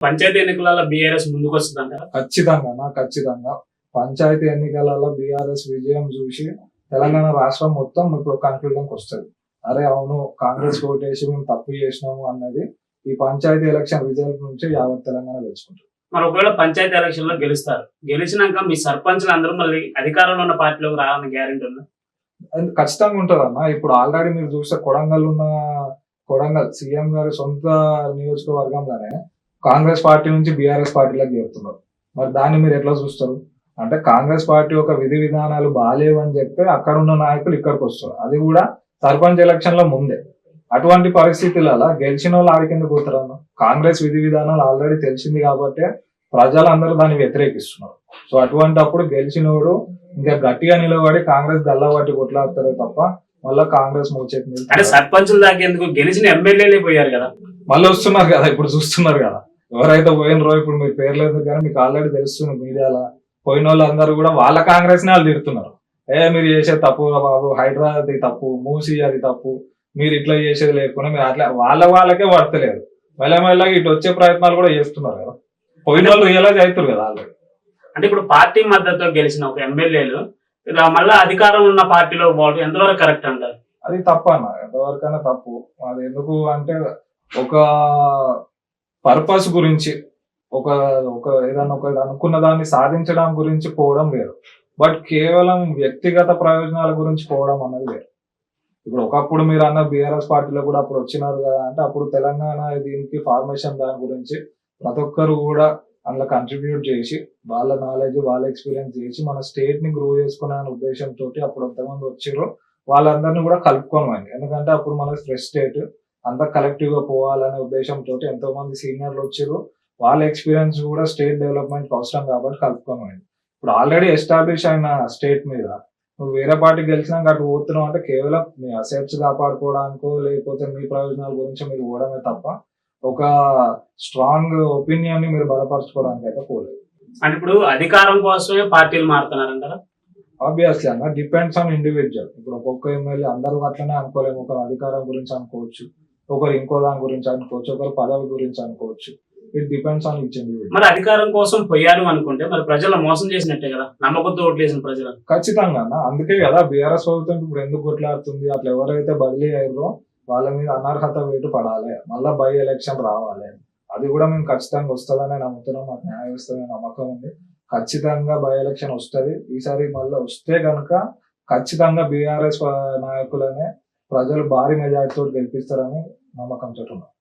పంచాయతీ ఎన్నికలలో బీఆర్ఎస్ ముందుకు వస్తుందంటారా? ఖచ్చితంగా ఖచ్చితంగా. పంచాయతీ ఎన్నికలలో బీఆర్ఎస్ విజయం చూసి తెలంగాణ రాష్ట్రం మొత్తం ఇప్పుడు కన్క్లూజన్కి వస్తుంది. అరే అవును కాంగ్రెస్ ఓటేసి మేము తప్పు చేసినాము అన్నది ఈ పంచాయతీ ఎలక్షన్ రిజల్ట్ నుంచి యావత్ తెలంగాణ తెలుసుకుంటుంది. మరి ఒకవేళ పంచాయతీ ఎలక్షన్లో గెలుస్తారు గెలిచినాక మీ సర్పంచ్లు అందరూ మళ్ళీ అధికారంలో ఉన్న పార్టీలోకి రావాలని గ్యారెంటీ ఉందా? ఖచ్చితంగా ఉంటుంది అన్న ఇప్పుడు ఆల్రెడీ మీరు చూస్తే కొడంగల్ ఉన్న కొడంగల్ సీఎం గారి సొంత నియోజకవర్గంలోనే కాంగ్రెస్ పార్టీ నుంచి బీఆర్ఎస్ పార్టీలోకి చేరుతున్నారు. మరి దాన్ని మీరు ఎట్లా చూస్తారు? అంటే కాంగ్రెస్ పార్టీ ఒక విధి విధానాలు బాగాలేవు అని చెప్పి అక్కడ ఉన్న నాయకులు ఇక్కడికి వస్తారు. అది కూడా సర్పంచ్ ఎలక్షన్లో ముందే. అటువంటి పరిస్థితులలో గెలిచిన వాళ్ళు ఆడి కింద పోతారన్న కాంగ్రెస్ విధి విధానాలు ఆల్రెడీ తెలిసింది కాబట్టి ప్రజలందరూ దాన్ని వ్యతిరేకిస్తున్నారు. సో అటువంటి అప్పుడు గెలిచినోడు ఇంకా గట్టిగా నిలబడి కాంగ్రెస్ గల్లబట్టి కొట్లాడతారే తప్ప మళ్ళీ కాంగ్రెస్ మోచేతి అంటే సర్పంచులు దాకా ఎందుకు గెలిచిన ఎమ్మెల్యేలే పోయారు కదా. మళ్ళీ వస్తున్నారు కదా ఇప్పుడు చూస్తున్నారు కదా. ఎవరైతే పోయినరో ఇప్పుడు మీ పేర్లు ఎందుకు కానీ మీకు ఆల్రెడీ తెలుస్తుంది మీడియాలో. పోయిన వాళ్ళందరూ కూడా వాళ్ళ కాంగ్రెస్ని వాళ్ళు తిడుతున్నారు. ఏ మీరు చేసేది తప్పు బాబు హైదరాబాద్ తప్పు మూసి అది తప్పు మీరు ఇట్లా చేసేది లేకుండా మీరు అట్లా వాళ్ళ వాళ్ళకే పడతలేదు. మెల్లమెల్లగా ఇటు వచ్చే ప్రయత్నాలు కూడా చేస్తున్నారు కదా. పోయిన వాళ్ళు రియలైజ్ అవుతారు కదా ఆల్రెడీ. అంటే ఇప్పుడు పార్టీ మద్దతుతో గెలిచిన ఒక ఎమ్మెల్యేలు మళ్ళా అధికారం ఉన్న పార్టీలో పోవడం ఎంతవరకు కరెక్ట్ అంటారు? అది తప్పు అన్న ఎంతవరకైనా తప్పు. అది ఎందుకు అంటే ఒక పర్పస్ గురించి ఒక ఒక ఏదైనా ఒక అనుకున్న దాన్ని సాధించడం గురించి పోవడం వేరు. బట్ కేవలం వ్యక్తిగత ప్రయోజనాల గురించి పోవడం అన్నది వేరు. ఇప్పుడు ఒకప్పుడు మీరు అన్న బీఆర్ఎస్ పార్టీలో కూడా అప్పుడు వచ్చినారు కదా అంటే అప్పుడు తెలంగాణ దీనికి ఫార్మేషన్ దాని గురించి ప్రతి ఒక్కరు కూడా అందులో కంట్రిబ్యూట్ చేసి వాళ్ళ నాలెడ్జ్ వాళ్ళ ఎక్స్పీరియన్స్ చేసి మన స్టేట్ని గ్రో చేసుకునే అనే ఉద్దేశంతో అప్పుడు ఎంతమంది వచ్చారో వాళ్ళందరినీ కూడా కలుపుకోమండి ఎందుకంటే అప్పుడు మనకి ఫ్రెష్ స్టేట్ అంతా కలెక్టివ్గా పోవాలనే ఉద్దేశంతో ఎంతో మంది సీనియర్లు వచ్చారు. వాళ్ళ ఎక్స్పీరియన్స్ కూడా స్టేట్ డెవలప్మెంట్ అవసరం కాబట్టి కలుపుకోమండి ఇప్పుడు ఆల్రెడీ ఎస్టాబ్లిష్ అయిన స్టేట్ మీద నువ్వు వేరే పార్టీ గెలిచినాక అటు పోతున్నావు అంటే కేవలం మీ అసెట్స్ కాపాడుకోవడానికో లేకపోతే మీ ప్రయోజనాల గురించి మీరు పోవడమే తప్ప ఒక స్ట్రాంగ్ ఒపీనియన్ని మీరు బలపరచుకోవడానికి అయితే పోలేదు. అంటే ఇప్పుడు అధికారం కోసమే పార్టీలు మారుతున్నారంటారా? ఆబ్వియస్లీ అన్న డిపెండ్స్ ఆన్ ఇండివిజువల్ ఇప్పుడు ఒక్కొక్క ఎమ్మెల్యే అందరూ అట్లనే అనుకోలేము ఒకరు అధికారం గురించి అనుకోవచ్చు. ఒకరు ఇంకో దాని గురించి అనుకోవచ్చు ఒకరు పదవి గురించి అనుకోవచ్చు. ఇట్ డిపెండ్స్ ఆన్ ఇండివిజువల్ మరి అధికారం కోసం పోయారు అనుకుంటే మరి ప్రజలు మోసం చేసినట్టే కదా నమ్మకంతో ఓట్లేసిన ప్రజలు. ఖచ్చితంగా అన్న. అందుకే కదా బీఆర్ఎస్ ప్రభుత్వం ఇప్పుడు ఎందుకు కొట్లాడుతుంది? అట్లా ఎవరైతే బదిలీ అయ్యారో వాళ్ళ మీద అనర్హత వేటు పడాలి. మళ్ళా బై ఎలక్షన్ రావాలి. అది కూడా మేము ఖచ్చితంగా వస్తుందనే నమ్ముతున్నాం. మాకు న్యాయం ఇస్తుందనే నమ్మకం ఉంది. ఖచ్చితంగా బై ఎలక్షన్ వస్తుంది. ఈసారి మళ్ళీ వస్తే కనుక ఖచ్చితంగా బీఆర్ఎస్ నాయకులనే ప్రజలు భారీ మెజార్టీతో గెలిపిస్తారని まま感じはどうなの